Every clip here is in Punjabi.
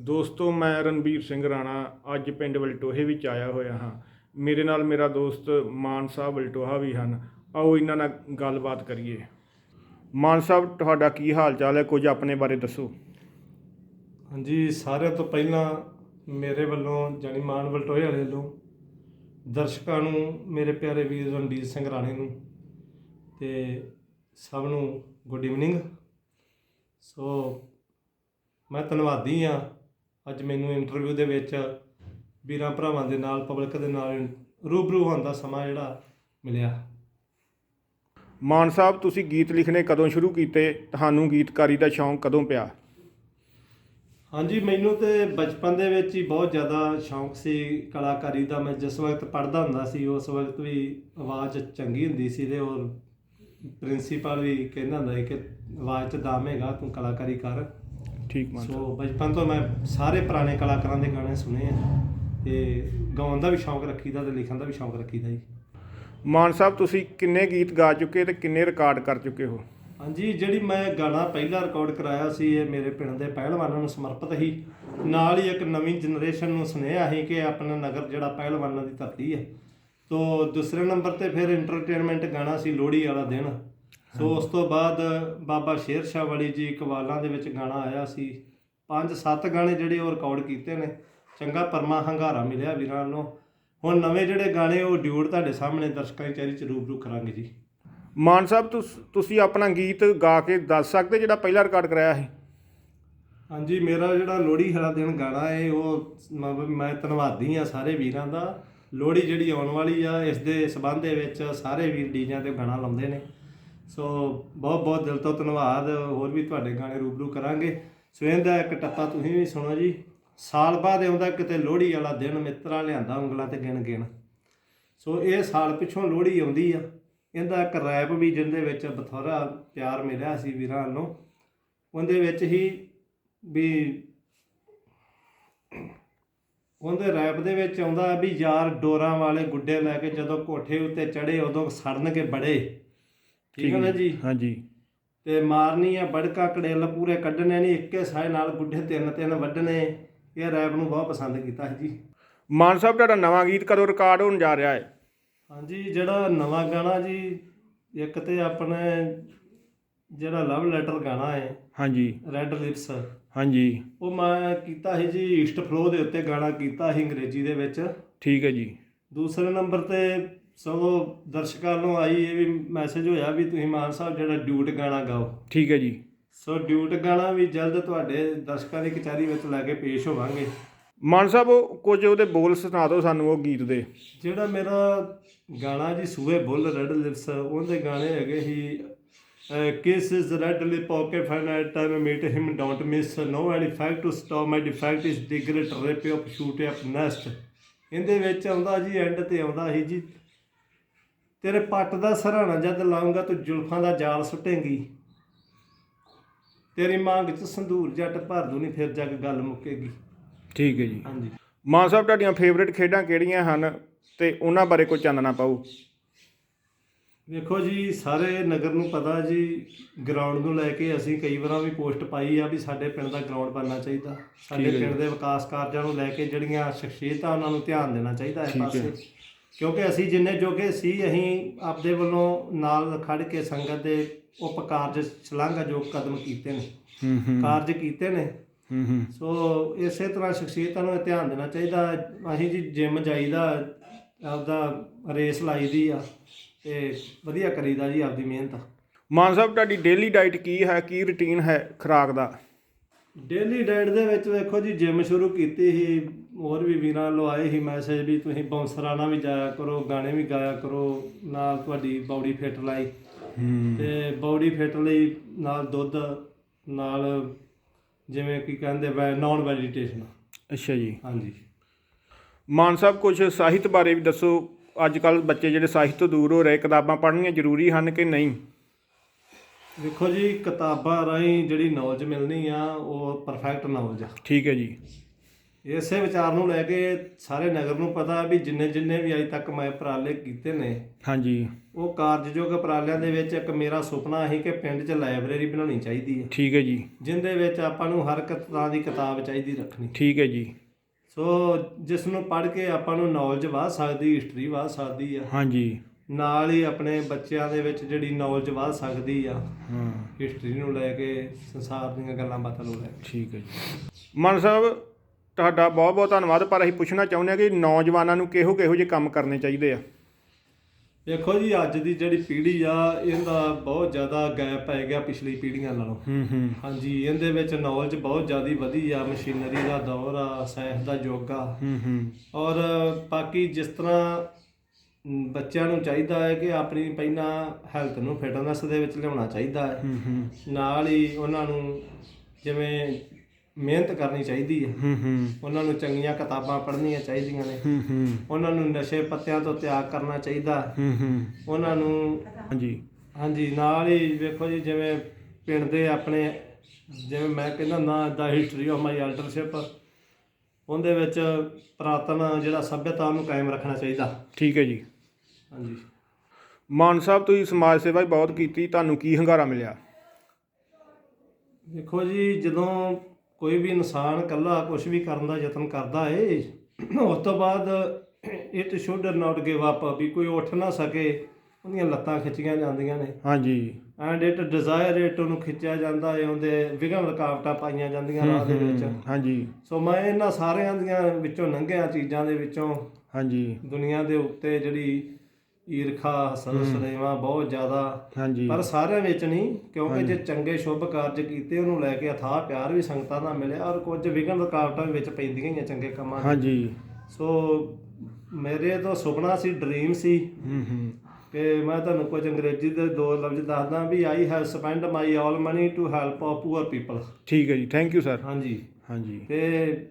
ਦੋਸਤੋ, ਮੈਂ ਰਣਬੀਰ ਸਿੰਘ ਰਾਣਾ ਅੱਜ ਪਿੰਡ ਵਲਟੋਹੇ ਵਿੱਚ ਆਇਆ ਹੋਇਆ ਹਾਂ। ਮੇਰੇ ਨਾਲ ਮੇਰਾ ਦੋਸਤ ਮਾਨ ਸਾਹਿਬ ਵਲਟੋਹਾ ਵੀ ਹਨ। ਆਓ ਇਹਨਾਂ ਨਾਲ ਗੱਲਬਾਤ ਕਰੀਏ। ਮਾਨ ਸਾਹਿਬ, ਤੁਹਾਡਾ ਕੀ ਹਾਲ ਚਾਲ ਹੈ? ਕੁਝ ਆਪਣੇ ਬਾਰੇ ਦੱਸੋ। ਹਾਂਜੀ, ਸਾਰਿਆਂ ਤੋਂ ਪਹਿਲਾਂ ਮੇਰੇ ਵੱਲੋਂ ਜਾਨੀ ਮਾਨ ਵਲਟੋਹੇ ਵਾਲੇ ਵੱਲੋਂ, ਦਰਸ਼ਕਾਂ ਨੂੰ, ਮੇਰੇ ਪਿਆਰੇ ਵੀਰ ਰਣਬੀਰ ਸਿੰਘ ਰਾਣੇ ਨੂੰ ਤੇ ਸਭ ਨੂੰ ਗੁੱਡ ਈਵਨਿੰਗ ਸੋ ਮੈਂ ਧੰਨਵਾਦੀ ਆ ਅੱਜ ਮੈਨੂੰ ਇੰਟਰਵਿਊ ਦੇ ਵਿੱਚ ਵੀਰਾਂ ਭਰਾਵਾਂ ਦੇ ਨਾਲ ਪਬਲਿਕ ਦੇ ਨਾਲ ਰੂਬਰੂ ਹੋਣ ਦਾ ਸਮਾਂ ਜਿਹੜਾ ਮਿਲਿਆ। ਮਾਨ ਸਾਹਿਬ ਤੁਸੀਂ ਗੀਤ ਲਿਖਣੇ ਕਦੋਂ ਸ਼ੁਰੂ ਕੀਤੇ? ਤੁਹਾਨੂੰ ਗੀਤਕਾਰੀ ਦਾ ਸ਼ੌਂਕ ਕਦੋਂ ਪਿਆ? ਹਾਂਜੀ ਮੈਨੂੰ ਤੇ ਬਚਪਨ ਦੇ ਵਿੱਚ ਹੀ ਬਹੁਤ ਜ਼ਿਆਦਾ ਸ਼ੌਂਕ ਸੀ ਕਲਾਕਾਰੀ ਦਾ। ਮੈਂ ਜਿਸ ਵਕਤ ਪੜ੍ਹਦਾ ਹੁੰਦਾ ਸੀ ਉਸ ਵਕਤ ਵੀ ਆਵਾਜ਼ ਚੰਗੀ ਹੁੰਦੀ ਸੀ ਤੇ ਔਰ ਪ੍ਰਿੰਸੀਪਲ ਵੀ ਕਹਿੰਦਾ ਹੁੰਦਾ ਸੀ ਕਿ ਆਵਾਜ਼ 'ਚ ਦਮ ਹੈਗਾ ਤੂੰ ਕਲਾਕਾਰੀ ਕਰ। ਠੀਕ ਮਾਨ ਸੋ ਬਚਪਨ ਤੋਂ ਮੈਂ ਸਾਰੇ ਪੁਰਾਣੇ ਕਲਾਕਾਰਾਂ ਦੇ ਗਾਣੇ ਸੁਣੇ ਆ ਤੇ ਗਾਉਣ ਦਾ ਵੀ ਸ਼ੌਂਕ ਰੱਖੀਦਾ ਤੇ ਲਿਖਣ ਦਾ ਵੀ ਸ਼ੌਂਕ ਰੱਖੀਦਾ ਜੀ। ਮਾਨ ਸਾਹਿਬ ਤੁਸੀਂ ਕਿੰਨੇ ਗੀਤ ਗਾ ਚੁੱਕੇ ਤੇ ਕਿੰਨੇ ਰਿਕਾਰਡ ਕਰ ਚੁੱਕੇ ਹੋ? ਹਾਂਜੀ ਜਿਹੜੀ ਮੈਂ ਗਾਣਾ ਪਹਿਲਾ ਰਿਕਾਰਡ ਕਰਾਇਆ ਸੀ ਇਹ ਮੇਰੇ ਪਿੰਡ ਦੇ ਪਹਿਲਵਾਨਾਂ ਨੂੰ ਸਮਰਪਿਤ ਸੀ। ਨਾਲ ਹੀ ਇੱਕ ਨਵੀਂ ਜਨਰੇਸ਼ਨ ਨੂੰ ਸੁਨੇਹਾ ਸੀ ਕਿ ਆਪਣਾ ਨਗਰ ਜਿਹੜਾ ਪਹਿਲਵਾਨਾਂ ਦੀ ਧਰਤੀ ਹੈ। ਤੋਂ ਦੂਸਰੇ ਨੰਬਰ ਤੇ ਫਿਰ ਐਂਟਰਟੇਨਮੈਂਟ ਗਾਣਾ ਸੀ ਲੋਹੜੀ ਵਾਲਾ ਦਿਨ। ਸੋ ਉਸ ਤੋਂ ਬਾਅਦ ਬਾਬਾ ਸ਼ੇਰ ਸ਼ਾਹ ਵਾਲੀ ਜੀ ਕਵਾਲਾਂ ਦੇ ਵਿੱਚ ਗਾਣਾ ਆਇਆ ਸੀ। ਪੰਜ ਸੱਤ ਗਾਣੇ ਜਿਹੜੇ ਉਹ ਰਿਕਾਰਡ ਕੀਤੇ ਨੇ। ਚੰਗਾ ਪਰਮਾ ਹੰਗਾਰਾ ਮਿਲਿਆ ਵੀਰਾਂ ਨੂੰ। ਹੁਣ ਨਵੇਂ ਜਿਹੜੇ ਗਾਣੇ ਉਹ ਡਿਊਟ ਤੁਹਾਡੇ ਸਾਹਮਣੇ ਦਰਸ਼ਕਾਂ ਦੀ ਚੈਰੀ ਚ ਰੂਬਰੂ ਕਰਾਂਗੇ ਜੀ। ਮਾਨ ਸਾਹਿਬ ਤੁਸ- ਆਪਣਾ ਗੀਤ ਗਾ ਕੇ ਦੱਸ ਸਕਦੇ ਜਿਹੜਾ ਪਹਿਲਾ ਰਿਕਾਰਡ ਕਰਾਇਆ ਸੀ? ਹਾਂਜੀ ਮੇਰਾ ਜਿਹੜਾ ਲੋਹੜੀ ਵਾਲਾ ਦਿਨ ਗਾਣਾ ਹੈ ਉਹ ਮ- ਮੈਂ ਧੰਨਵਾਦੀ ਆ ਸਾਰੇ ਵੀਰਾਂ ਦਾ। ਲੋਹੜੀ ਜਿਹੜੀ ਆਉਣ ਵਾਲੀ ਆ ਇਸ ਦੇ ਸਬੰਧ ਦੇ ਵਿੱਚ ਸਾਰੇ ਵੀਰ ਡੀਜਾਂ ਤੇ ਗਾਣਾ ਲਾਉਂਦੇ ਨੇ। ਸੋ ਬਹੁਤ ਬਹੁਤ ਦਿਲ ਤੋਂ ਧੰਨਵਾਦ। ਹੋਰ ਵੀ ਤੁਹਾਡੇ ਗਾਣੇ ਰੂਬਰੂ ਕਰਾਂਗੇ। ਸਵੇਰ ਦਾ ਇੱਕ ਟੱਪਾ ਤੁਸੀਂ ਵੀ ਸੁਣੋ ਜੀ। ਸਾਲ ਬਾਅਦ ਆਉਂਦਾ ਕਿਤੇ ਲੋਹੜੀ ਵਾਲਾ ਦਿਨ, ਮਿੱਤਰਾਂ ਲਿਆਂਦਾ ਉਂਗਲਾਂ ਤੇ ਗਿਣ ਗਿਣ। ਸੋ ਇਹ ਸਾਲ ਪਿੱਛੋਂ ਲੋਹੜੀ ਆਉਂਦੀ ਆ। ਇਹਦਾ ਇੱਕ ਰੈਪ ਵੀ ਜਿਹਦੇ ਵਿੱਚ ਬਥੋਰਾ ਪਿਆਰ ਮਿਲਿਆ ਸੀ ਵੀਰਾਂ ਨੂੰ। ਉਹਦੇ ਵਿੱਚ ਹੀ ਵੀ ਉਹਦੇ ਰੈਪ ਦੇ ਵਿੱਚ ਆਉਂਦਾ ਵੀ ਯਾਰ ਡੋਰਾਂ ਵਾਲੇ ਗੁੱਡੇ ਲੈ ਕੇ ਜਦੋਂ ਕੋਠੇ ਉੱਤੇ ਚੜੇ ਉਦੋਂ ਸੜਨਗੇ ਬੜੇ। ਠੀਕ ਹੈ ਨਾ ਜੀ? ਹਾਂਜੀ। ਤੇ ਮਾਰਨੀ ਆ ਬੜਕਾ ਕੜੇਲ ਪੂਰੇ ਕੱਢਣੇ ਨਹੀਂ ਇੱਕੇ ਸਾਏ ਨਾਲ ਗੁੱਡੇ ਤਿੰਨ ਤਿੰਨ ਵੱਢਣੇ। ਇਹ ਰੈਪ ਨੂੰ ਬਹੁਤ ਪਸੰਦ ਕੀਤਾ ਸੀ ਜੀ। ਮਾਨ ਸਾਹਿਬ ਤੁਹਾਡਾ ਨਵਾਂ ਗੀਤ ਕਦੋਂ ਰਿਕਾਰਡ ਹੋਣ ਜਾ ਰਿਹਾ ਹੈ? ਹਾਂਜੀ ਜਿਹੜਾ ਨਵਾਂ ਗਾਣਾ ਜੀ ਇੱਕ ਤੇ ਆਪਣੇ ਜਿਹੜਾ ਲਵ ਲੈਟਰ ਗਾਣਾ ਹੈ ਹਾਂਜੀ। ਰੈੱਡ ਲਿਪਸ ਹਾਂਜੀ। ਉਹ ਮੈਂ ਕੀਤਾ ਸੀ ਜੀ ਈਸਟ ਫਲੋ ਦੇ ਉੱਤੇ ਗਾਣਾ ਕੀਤਾ ਸੀ ਅੰਗਰੇਜ਼ੀ ਦੇ ਵਿੱਚ। ਠੀਕ ਹੈ ਜੀ। ਦੂਸਰੇ ਨੰਬਰ ਤੇ ਸਗੋਂ ਦਰਸ਼ਕਾਂ ਨੂੰ ਆਈ ਇਹ ਵੀ ਮੈਸੇਜ ਹੋਇਆ ਵੀ ਤੁਸੀਂ ਮਾਨ ਸਾਹਿਬ ਜਿਹੜਾ ਡਿਊਟ ਗਾਣਾ ਗਾਓ। ਠੀਕ ਹੈ ਜੀ। ਸੋ ਡਿਊਟ ਗਾਣਾ ਵੀ ਜਲਦ ਤੁਹਾਡੇ ਦਰਸ਼ਕਾਂ ਦੀ ਕਚਹਿਰੀ ਵਿੱਚ ਲੈ ਕੇ ਪੇਸ਼ ਹੋਵਾਂਗੇ। ਮਾਨ ਸਾਹਿਬ ਉਹ ਕੁਝ ਉਹਦੇ ਬੋਲ ਸੁਣਾ ਦਿਓ ਸਾਨੂੰ ਉਹ ਗੀਤ ਦੇ। ਜਿਹੜਾ ਮੇਰਾ ਗਾਣਾ ਜੀ ਸੂਏ ਬੁੱਲ ਰੈਡ ਲਿਪਸ ਉਹਦੇ ਗਾਣੇ ਹੈਗੇ ਸੀ kiss is red lip poke fine at time meet him don't miss no any fact to stop my defect is degrade rip up shoot up nest ਇਹਦੇ ਵਿੱਚ ਆਉਂਦਾ ਜੀ ਐਂਡ ਤੇ ਆਉਂਦਾ ਸੀ ਜੀ ਤੇਰੇ ਪੱਟ ਦਾ ਸਰਾਣਾ ਜਦ ਲਾਉਂਗਾ ਤੂੰ ਜ਼ੁਲਫਾਂ ਦਾ ਜਾਲ ਸੁੱਟੇਂਗੀ। ਤੇਰੀ ਮੰਗ ਚ ਸੰਧੂਰ ਜੱਟ ਭਰ ਦੂ ਨਹੀਂ ਫਿਰ ਜੱਗ ਗੱਲ ਮੁੱਕੇਗੀ। ਠੀਕ ਹੈ ਜੀ। ਹਾਂਜੀ। ਮਾਨ ਸਾਹਿਬ ਤੁਹਾਡੀਆਂ ਫੇਵਰੇਟ ਖੇਡਾਂ ਕਿਹੜੀਆਂ ਹਨ ਤੇ ਉਹਨਾਂ ਬਾਰੇ ਕੋਈ ਚਾਨਣਾ ਪਾਓ? ਵੇਖੋ ਜੀ ਸਾਰੇ ਨਗਰ ਨੂੰ ਪਤਾ ਜੀ ਗਰਾਊਂਡ ਨੂੰ ਲੈ ਕੇ ਅਸੀਂ ਕਈ ਵਾਰਾਂ ਵੀ ਪੋਸਟ ਪਾਈ ਆ ਵੀ ਸਾਡੇ ਪਿੰਡ ਦਾ ਗਰਾਊਂਡ ਬਣਨਾ ਚਾਹੀਦਾ। ਸਾਡੇ। ਪਿੰਡ ਦੇ ਵਿਕਾਸ ਕਾਰਜਾਂ ਨੂੰ ਲੈ ਕੇ ਜਿਹੜੀਆਂ ਸ਼ਖਸੀਅਤਾਂ ਉਹਨਾਂ ਨੂੰ ਧਿਆਨ ਦੇਣਾ ਚਾਹੀਦਾ ਹੈ। ਪਾਸੇ। ਕਿਉਂਕਿ ਅਸੀਂ ਜਿੰਨੇ ਜੋਗੇ ਸੀ ਅਸੀਂ ਆਪਦੇ ਵੱਲੋਂ ਨਾਲ ਖੜ ਕੇ ਸੰਗਤ ਦੇ ਉਪਕਾਰਜ ਸ਼ਲਾਘਾਯੋਗ ਕਦਮ ਕੀਤੇ ਨੇ ਹੂੰ ਹੂੰ। ਕਾਰਜ ਕੀਤੇ ਨੇ। ਹੂੰ ਹੂੰ। ਸੋ ਇਸੇ ਤਰ੍ਹਾਂ ਸ਼ਖਸੀਅਤਾਂ ਨੂੰ ਧਿਆਨ ਦੇਣਾ ਚਾਹੀਦਾ। ਅਸੀਂ ਜੀ ਜਿਮ ਜਾਈਦਾ ਆਪਦਾ ਰੇਸ ਲਾਈਦੀ ਆ ਤੇ ਵਧੀਆ ਕਰੀਦਾ ਜੀ ਆਪਦੀ ਮਿਹਨਤ। ਮਾਨ ਸਾਹਿਬ ਤੁਹਾਡੀ ਡੇਲੀ ਡਾਈਟ ਕੀ ਹੈ ਕੀ ਰੁਟੀਨ ਹੈ ਖੁਰਾਕ ਦਾ? ਡੇਲੀ ਡਾਈਟ ਦੇ ਵਿੱਚ ਵੇਖੋ ਜੀ ਜਿਮ ਸ਼ੁਰੂ ਕੀਤੀ ਸੀ ਹੋਰ ਵੀ ਵੀਰਾਂ ਲੋ ਆਏ ਸੀ ਮੈਸੇਜ ਵੀ ਤੁਸੀਂ ਬੌਂਸਰਾਣਾ ਵੀ ਜਾਇਆ ਕਰੋ ਗਾਣੇ ਵੀ ਗਾਇਆ ਕਰੋ ਨਾਲ ਤੁਹਾਡੀ ਬਾਡੀ ਫਿੱਟ ਲਈ। ਹੂੰ। ਤੇ ਬਾਡੀ ਫਿੱਟ ਲਈ ਨਾਲ ਦੁੱਧ ਨਾਲ ਜਿਵੇਂ ਕੀ ਕਹਿੰਦੇ ਵੈ ਨਾਨ ਵੈਜੀਟੇਸ਼ਨ ਅੱਛਾ ਜੀ। ਹਾਂਜੀ। ਮਾਨ ਸਾਹਿਬ ਕੁਝ ਸਾਹਿਤ ਬਾਰੇ ਵੀ ਦੱਸੋ। ਅੱਜ ਕੱਲ ਬੱਚੇ ਜਿਹੜੇ ਸਾਹਿਤ ਤੋਂ ਦੂਰ ਹੋ ਰਹੇ ਕਿਤਾਬਾਂ ਪੜ੍ਹਨੀਆਂ ਜ਼ਰੂਰੀ ਹਨ ਕਿ ਨਹੀਂ? ਵੇਖੋ ਜੀ ਕਿਤਾਬਾਂ ਰਾਹੀਂ ਜਿਹੜੀ ਨੌਲੇਜ ਮਿਲਣੀ ਆ ਉਹ ਪਰਫੈਕਟ ਨੌਲੇਜ ਆ। ਠੀਕ ਹੈ ਜੀ। ਇਸੇ ਵਿਚਾਰ ਨੂੰ ਲੈ ਕੇ ਸਾਰੇ ਨਗਰ ਨੂੰ ਪਤਾ ਵੀ ਜਿੰਨੇ ਜਿੰਨੇ ਵੀ ਅਜੇ ਤੱਕ ਮੈਂ ਉਪਰਾਲੇ ਕੀਤੇ ਨੇ ਹਾਂਜੀ। ਉਹ ਕਾਰਜਯੋਗ ਉਪਰਾਲਿਆਂ ਦੇ ਵਿੱਚ ਇੱਕ ਮੇਰਾ ਸੁਪਨਾ ਸੀ ਕਿ ਪਿੰਡ 'ਚ ਲਾਇਬ੍ਰੇਰੀ ਬਣਾਉਣੀ ਚਾਹੀਦੀ ਹੈ। ਠੀਕ ਹੈ ਜੀ। ਜਿੰਦੇ ਵਿੱਚ ਆਪਾਂ ਨੂੰ ਹਰ ਇੱਕ ਤਰ੍ਹਾਂ ਦੀ ਕਿਤਾਬ ਚਾਹੀਦੀ ਰੱਖਣੀ। ਠੀਕ ਹੈ ਜੀ। ਸੋ ਜਿਸ ਨੂੰ ਪੜ੍ਹ ਕੇ ਆਪਾਂ ਨੂੰ ਨੌਲੇਜ ਵਧ ਸਕਦੀ ਹਿਸਟਰੀ ਵਧ ਸਕਦੀ ਆ। ਹਾਂਜੀ। ਨਾਲ ਹੀ ਆਪਣੇ ਬੱਚਿਆਂ ਦੇ ਵਿੱਚ ਜਿਹੜੀ ਨੌਲੇਜ ਵਧ ਸਕਦੀ ਆ ਹਾਂ। ਹਿਸਟਰੀ ਨੂੰ ਲੈ ਕੇ ਸੰਸਾਰ ਦੀਆਂ ਗੱਲਾਂ ਬਾਤਾਂ ਨੂੰ ਲੈ ਕੇ। ਠੀਕ ਹੈ ਜੀ। ਮਾਨ ਸਾਹਿਬ ਤੁਹਾਡਾ ਬਹੁਤ ਬਹੁਤ ਧੰਨਵਾਦ ਪਰ ਅਸੀਂ ਪੁੱਛਣਾ ਚਾਹੁੰਦੇ ਹਾਂ ਕਿ ਨੌਜਵਾਨਾਂ ਨੂੰ ਕਿਹੋ ਕਿਹੋ ਜਿਹੇ ਕੰਮ ਕਰਨੇ ਚਾਹੀਦੇ ਆ? ਦੇਖੋ ਜੀ ਅੱਜ ਦੀ ਜਿਹੜੀ ਪੀੜ੍ਹੀ ਆ ਇਹਦਾ ਬਹੁਤ ਜ਼ਿਆਦਾ ਗੈਪ ਪੈ ਗਿਆ ਪਿਛਲੀ ਪੀੜ੍ਹੀਆਂ ਨਾਲੋਂ। ਹੂੰ ਹੂੰ। ਹਾਂਜੀ ਇਹਦੇ ਵਿੱਚ ਨੌਲੇਜ ਬਹੁਤ ਜ਼ਿਆਦਾ ਵਧੀ ਆ ਮਸ਼ੀਨਰੀ ਦਾ ਦੌਰ ਆ ਸਾਇੰਸ ਦਾ ਯੁੱਗ ਆ। ਹੂੰ ਹੂੰ। ਔਰ ਬਾਕੀ ਜਿਸ ਤਰ੍ਹਾਂ ਬੱਚਿਆਂ ਨੂੰ ਚਾਹੀਦਾ ਹੈ ਕਿ ਆਪਣੀ ਪਹਿਲਾਂ ਹੈਲਥ ਨੂੰ ਫਿਟਨੈਸ ਦੇ ਵਿੱਚ ਲਿਆਉਣਾ ਚਾਹੀਦਾ ਹੈ। ਹੂੰ ਹੂੰ। ਨਾਲ ਹੀ ਉਹਨਾਂ ਨੂੰ ਜਿਵੇਂ ਮਿਹਨਤ ਕਰਨੀ ਚਾਹੀਦੀ ਹੈ। ਹੂੰ ਹੂੰ। ਉਹਨਾਂ ਨੂੰ ਚੰਗੀਆਂ ਕਿਤਾਬਾਂ ਪੜ੍ਹਨੀਆਂ ਚਾਹੀਦੀਆਂ ਨੇ। ਹੂੰ ਹੂੰ। ਉਹਨਾਂ ਨੂੰ ਨਸ਼ੇ ਪੱਤਿਆਂ ਤੋਂ ਤਿਆਗ ਕਰਨਾ ਚਾਹੀਦਾ। ਹੂੰ ਹੂੰ। ਉਹਨਾਂ ਨੂੰ ਹਾਂਜੀ। ਹਾਂਜੀ ਨਾਲ ਹੀ ਵੇਖੋ ਜੀ ਜਿਵੇਂ ਪਿੰਡ ਦੇ ਆਪਣੇ ਜਿਵੇਂ ਮੈਂ ਕਹਿੰਦਾ ਨਾ ਦਾ ਹਿਸਟਰੀ ਆਫ ਮਾਈ ਐਲਡਰਸ਼ਿਪ ਉਹਦੇ ਵਿੱਚ ਪ੍ਰਾਤਨ ਜਿਹੜਾ ਸੱਭਿਅਤਾ ਉਹਨੂੰ ਕਾਇਮ ਰੱਖਣਾ ਚਾਹੀਦਾ। ਠੀਕ ਹੈ ਜੀ। ਹਾਂਜੀ। ਮਾਨ ਸਾਹਿਬ ਤੁਸੀਂ ਸਮਾਜ ਸੇਵਾ ਵੀ ਬਹੁਤ ਕੀਤੀ ਤੁਹਾਨੂੰ ਕੀ ਹੰਗਾਰਾ ਮਿਲਿਆ? ਦੇਖੋ ਜੀ ਜਦੋਂ ਕੋਈ ਵੀ ਇਨਸਾਨ ਇਕੱਲਾ ਕੁਝ ਵੀ ਕਰਨ ਦਾ ਯਤਨ ਕਰਦਾ ਏ ਉਸ ਤੋਂ ਬਾਅਦ it should not give up ਵੀ ਕੋਈ ਉੱਠ ਨਾ ਸਕੇ ਉਹਦੀਆਂ ਲੱਤਾਂ ਖਿੱਚੀਆਂ ਜਾਂਦੀਆਂ ਨੇ। ਹਾਂਜੀ। ਐਂਡ ਇਟ ਡਿਜ਼ਾਇਰ ਇਟ ਉਹਨੂੰ ਖਿੱਚਿਆ ਜਾਂਦਾ ਏ ਉਹਦੇ ਵਿਘਨ ਰੁਕਾਵਟਾਂ ਪਾਈਆਂ ਜਾਂਦੀਆਂ ਰਾਹ ਦੇ ਵਿੱਚ। ਹਾਂਜੀ। ਸੋ ਮੈਂ ਇਹਨਾਂ ਸਾਰਿਆਂ ਦੀਆਂ ਵਿੱਚੋਂ ਲੰਘਿਆ ਚੀਜ਼ਾਂ ਦੇ ਵਿੱਚੋਂ ਹਾਂਜੀ। ਦੁਨੀਆ ਦੇ ਉੱਤੇ ਜਿਹੜੀ ਈਰਖਾ ਹਸਦ ਸਲੇਵਾ ਬਹੁਤ ਜ਼ਿਆਦਾ। ਹਾਂਜੀ। ਪਰ ਸਾਰਿਆਂ ਵਿੱਚ ਨਹੀਂ ਕਿਉਂਕਿ ਜੇ ਚੰਗੇ ਸ਼ੁਭ ਕਾਰਜ ਕੀਤੇ ਉਹਨੂੰ ਲੈ ਕੇ ਅਥਾਹ ਪਿਆਰ ਵੀ ਸੰਗਤਾਂ ਦਾ ਮਿਲਿਆ ਔਰ ਕੁਝ ਵਿਘਨ ਰੁਕਾਵਟਾਂ ਵੀ ਵਿੱਚ ਪੈਂਦੀਆਂ ਹੀ ਆ ਚੰਗੇ ਕੰਮਾਂ ਦੇ। ਹਾਂਜੀ। ਸੋ ਮੇਰੇ ਤਾਂ ਸੁਪਨਾ ਸੀ ਡ੍ਰੀਮ ਸੀ ਹੂੰ ਹੂੰ। ਕਿ ਮੈਂ ਤੁਹਾਨੂੰ ਕੁਝ ਅੰਗਰੇਜ਼ੀ ਦੇ ਦੋ ਲਫ਼ਜ਼ ਦੱਸਦਾ ਵੀ I have spend my all money to help a poor people. ਠੀਕ ਹੈ ਜੀ ਥੈਂਕ ਯੂ ਸਰ। ਹਾਂਜੀ। ਹਾਂਜੀ। ਤੇ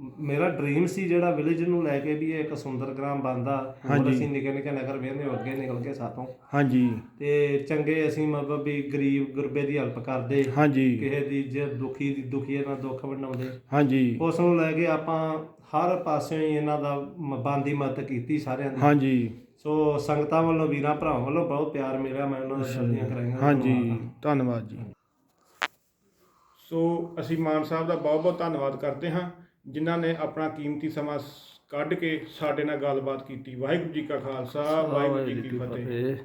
ਮੇਰਾ ਡ੍ਰੀਮ ਸੀ ਜਿਹੜਾ ਵਿਲੇਜ ਨੂੰ ਲੈ ਕੇ ਵੀ ਇਹ ਇੱਕ ਸੁੰਦਰ ਗ੍ਰਾਮ ਬਣਦਾ। ਹੋਰ। ਅਸੀਂ ਨਿੱਕੇ ਨਿੱਕੇ ਨਗਰ ਵੇਂਦੇ ਹੋ ਅੱਗੇ ਨਿਕਲ ਕੇ ਸਾਥੋਂ ਹਾਂਜੀ। ਤੇ ਚੰਗੇ ਅਸੀਂ ਮਤਲਬ ਵੀ ਗਰੀਬ ਗੁਰਬੇ ਦੀ ਹੈਲਪ ਕਰਦੇ। ਹਾਂਜੀ। ਕਿਸੇ ਦੀ ਜੇ ਦੁਖੀ ਦੀ ਦੁਖੀ ਨਾਲ ਦੁੱਖ ਵੰਡਾਉਂਦੇ। ਹਾਂਜੀ। ਉਸ ਨੂੰ ਲੈ ਕੇ ਆਪਾਂ ਹਰ ਪਾਸਿਓਂ ਹੀ ਇਹਨਾਂ ਦਾ ਬਣਦੀ ਮਦਦ ਕੀਤੀ ਸਾਰਿਆਂ ਦੀ। ਹਾਂਜੀ। ਸੋ ਸੰਗਤਾਂ ਵੱਲੋਂ ਵੀਰਾਂ ਭਰਾਵਾਂ ਵੱਲੋਂ ਬਹੁਤ ਪਿਆਰ ਮਿਲਿਆ ਮੈਂ ਉਹਨਾਂ ਦਾ ਜਲਦੀਆਂ ਕਰਾਈਆਂ। ਹਾਂਜੀ। ਧੰਨਵਾਦ। ਜੀ। ਸੋ ਅਸੀਂ ਮਾਨ ਸਾਹਿਬ ਦਾ ਬਹੁਤ ਬਹੁਤ ਧੰਨਵਾਦ ਕਰਦੇ ਹਾਂ। ਜਿਨ੍ਹਾਂ ਨੇ ਆਪਣਾ ਕੀਮਤੀ ਸਮਾਂ ਸ- ਕੱਢ ਕੇ ਸਾਡੇ ਨਾਲ ਗੱਲਬਾਤ ਕੀਤੀ। ਵਾਹਿਗੁਰੂ ਜੀ ਕਾ ਖਾਲਸਾ ਵਾਹਿਗੁਰੂ ਜੀ ਕੀ ਫਤਿਹ।